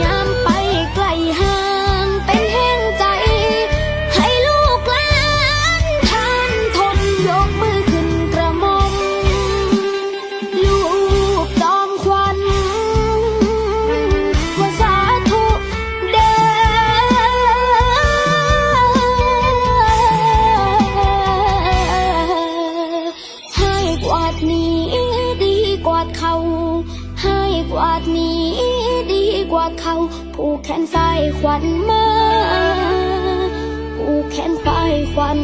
ยามไปไกลห่างเป็นแห้งใจ ให้ลูกหลานทานทนยกมือขึ้นกระหม่ลูกจอมควันว่าสาธุเด้ให้กวาดนี้ เขาผูกแขนสายขวัญมาผูกแขนสายขวัญ